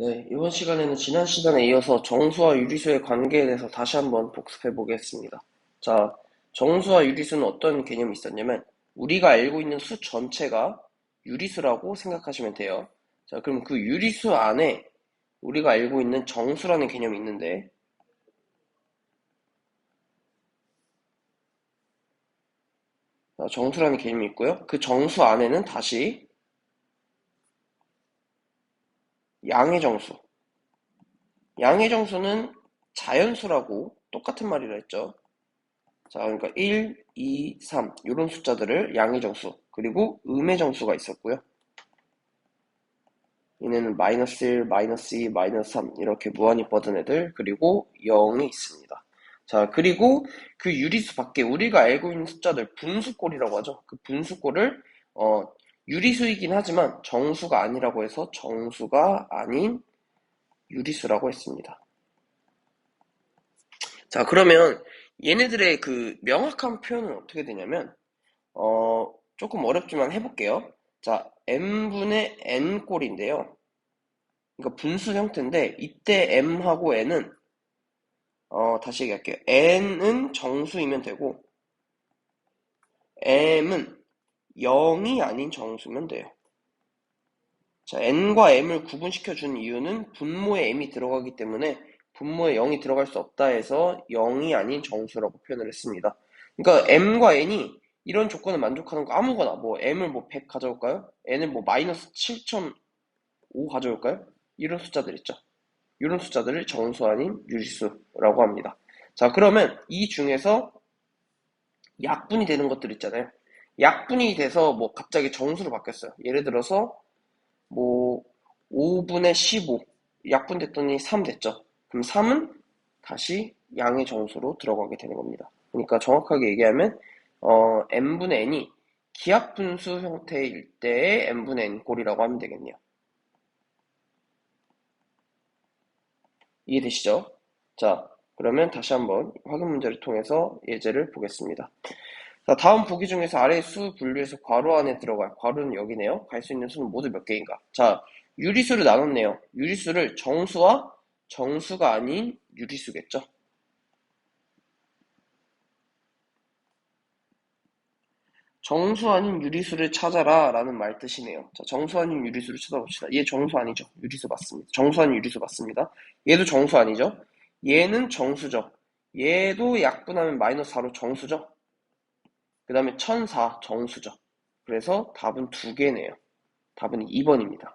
네, 이번 시간에는 지난 시간에 이어서 정수와 유리수의 관계에 대해서 다시 한번 복습해 보겠습니다. 자, 정수와 유리수는 어떤 개념이 있었냐면, 우리가 알고 있는 수 전체가 유리수라고 생각하시면 돼요. 자, 그럼 그 유리수 안에 우리가 알고 있는 정수라는 개념이 있는데, 정수라는 개념이 있고요. 그 정수 안에는 다시 양의 정수. 양의 정수는 자연수라고 똑같은 말이라 했죠. 자, 그러니까 1, 2, 3 이런 숫자들을 양의 정수 그리고 음의 정수가 있었고요. 얘네는 마이너스 1, 마이너스 2, 마이너스 3 이렇게 무한히 뻗은 애들 그리고 0이 있습니다. 자, 그리고 그 유리수 밖에 우리가 알고 있는 숫자들 분수꼴이라고 하죠. 그 분수꼴을 어, 유리수이긴 하지만 정수가 아니라고 해서 정수가 아닌 유리수라고 했습니다. 자, 그러면 얘네들의 그 명확한 표현은 어떻게 되냐면, 어, 조금 어렵지만 해볼게요. 자, m분의 n꼴인데요. 그러니까 분수 형태인데, 이때 m하고 n은, 어, 다시 얘기할게요. n은 정수이면 되고, m은 0이 아닌 정수면 돼요. 자, n과 m을 구분시켜 준 이유는 분모에 m이 들어가기 때문에 분모에 0이 들어갈 수 없다 해서 0이 아닌 정수라고 표현을 했습니다. 그러니까 m과 n이 이런 조건을 만족하는 거 아무거나 뭐 m을 뭐 100 가져올까요? n을 뭐 마이너스 7.5 가져올까요? 이런 숫자들 있죠. 이런 숫자들을 정수 아닌 유리수라고 합니다. 자 그러면 이 중에서 약분이 되는 것들 있잖아요. 약분이 돼서 뭐 갑자기 정수로 바뀌었어요. 예를 들어서 뭐 5분의 15 약분 됐더니 3 됐죠. 그럼 3은 다시 양의 정수로 들어가게 되는 겁니다. 그러니까 정확하게 얘기하면 어, n분의 n이 기하분수 형태일 때의 n분의 n꼴이라고 하면 되겠네요. 이해되시죠? 자, 그러면 다시 한번 확인 문제를 통해서 예제를 보겠습니다. 자, 다음 보기 중에서 아래 수 분류해서 괄호 안에 들어갈 괄호는 여기네요. 갈 수 있는 수는 모두 몇 개인가? 자, 유리수를 나눴네요. 유리수를 정수와 정수가 아닌 유리수겠죠. 정수 아닌 유리수를 찾아라 라는 말 뜻이네요. 자, 정수 아닌 유리수를 찾아봅시다. 얘 정수 아니죠. 유리수 맞습니다. 정수 아닌 유리수 맞습니다. 얘도 정수 아니죠. 얘는 정수죠. 얘도 약분하면 마이너스 4로 정수죠. 그 다음에 천사 정수죠. 그래서 답은 두 개네요. 답은 2번입니다.